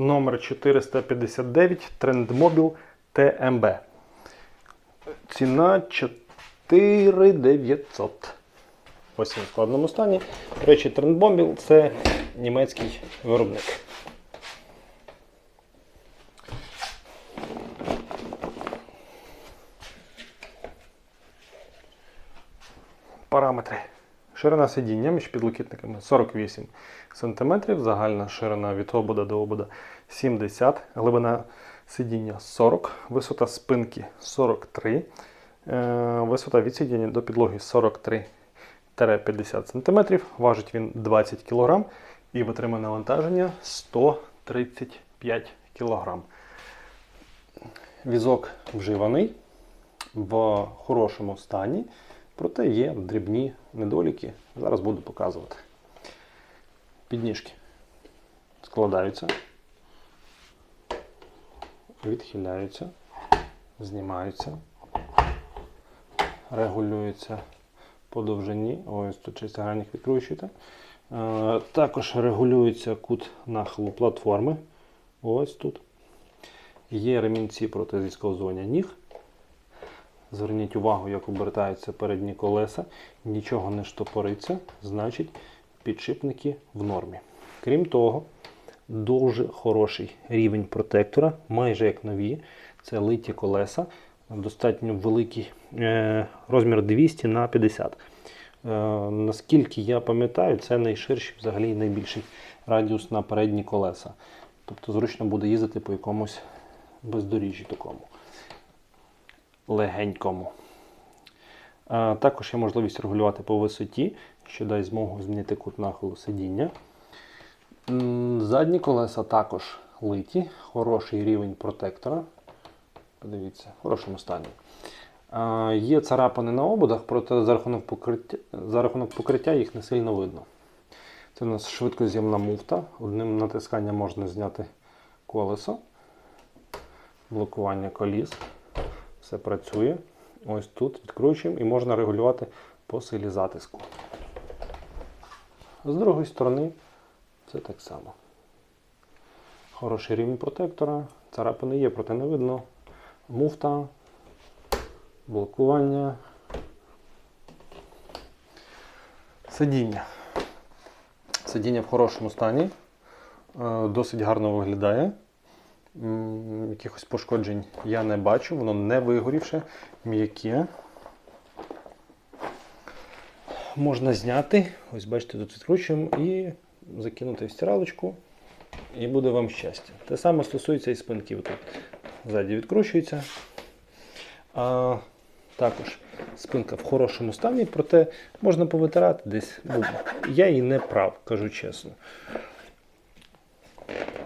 номер 459 Trendmobil TMB. Ціна 4900. Ось він в складному стані. До речі, Trendmobil це німецький виробник. Параметри. Ширина сидіння між підлокітниками 48 см, загальна ширина від обода до обода 70 глибина сидіння 40, висота спинки 43, е, висота від сидіння до підлоги 43-50 см, важить він 20 кг і витримане навантаження 135 кг. Візок вживаний в хорошому стані. Проте є дрібні недоліки. Зараз буду показувати. Підніжки складаються, відхиляються, знімаються, регулюються по довжині. Ось тут чисто граніх відкручуєте. Е, Також регулюється кут нахилу платформи. Ось тут. Є ремінці проти зісковзування ніг. Зверніть увагу, як обертаються передні колеса, нічого не штопориться, значить підшипники в нормі. Крім того, дуже хороший рівень протектора, майже як нові. Це литі колеса, достатньо великий е, розмір 200 на 50. Е, наскільки я пам'ятаю, це найширший, взагалі найбільший радіус на передні колеса. Тобто зручно буде їздити по якомусь бездоріжжі такому легенькому. Також є можливість регулювати по висоті, що дасть змогу змінити кут нахилу сидіння. Задні колеса також литі, хороший рівень протектора. Подивіться, в хорошому стані. Є царапини на ободах, проте за рахунок покриття, за рахунок покриття їх не сильно видно. Це у нас швидкоз'ємна муфта. Одним натисканням можна зняти колесо, блокування коліс. Все працює. Ось тут відкручуємо і можна регулювати по силі затиску. З другої сторони це так само. Хороший рівень протектора. Царапини є, проте не видно. Муфта, блокування. Сидіння. Сидіння в хорошому стані. Е, Досить гарно виглядає. Якихось пошкоджень я не бачу, воно не вигорівше, м'яке. Можна зняти, ось бачите, тут відкручуємо і закинути в стиралочку, і буде вам щастя. Те саме стосується і спинки. Тут ззаді відкручується. А, також спинка в хорошому стані, проте можна повитирати десь. Ну, я її не прав, кажу чесно.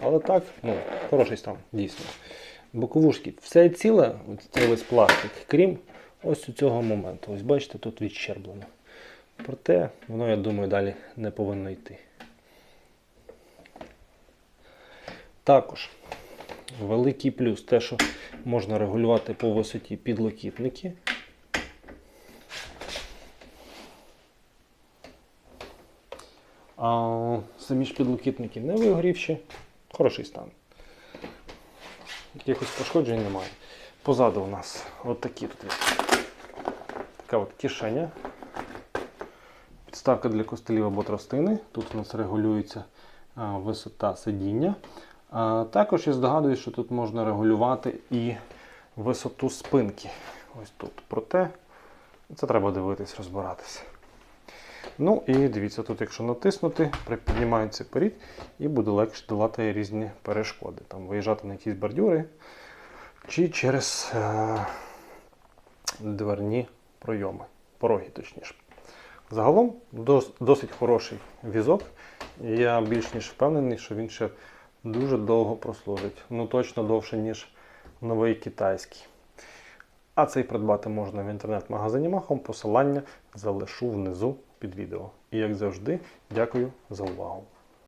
Але так, ну, хороший стан, дійсно. Боковушки, все ціле, цей весь пластик, крім ось цього моменту. Ось бачите, тут відщерблено. Проте воно, я думаю, далі не повинно йти. Також великий плюс те, що можна регулювати по висоті підлокітники. А самі ж підлокітники не вигорівші, хороший стан. Якихось пошкоджень немає. Позаду у нас от такі тут. Така от кишеня. Підставка для костелів або тростини. Тут у нас регулюється висота сидіння. Також я здогадуюсь, що тут можна регулювати і висоту спинки. Ось тут. Проте це треба дивитись, розбиратися. Ну і дивіться, тут, якщо натиснути, припіднімається перед і буде легше долати різні перешкоди. Там Виїжджати на якісь бордюри чи через е- дверні пройоми, пороги точніше. Загалом дос- досить хороший візок. Я більш ніж впевнений, що він ще дуже довго прослужить. Ну точно довше, ніж новий китайський. А цей придбати можна в інтернет-магазині Махом. Посилання залишу внизу під відео. І як завжди, дякую за увагу.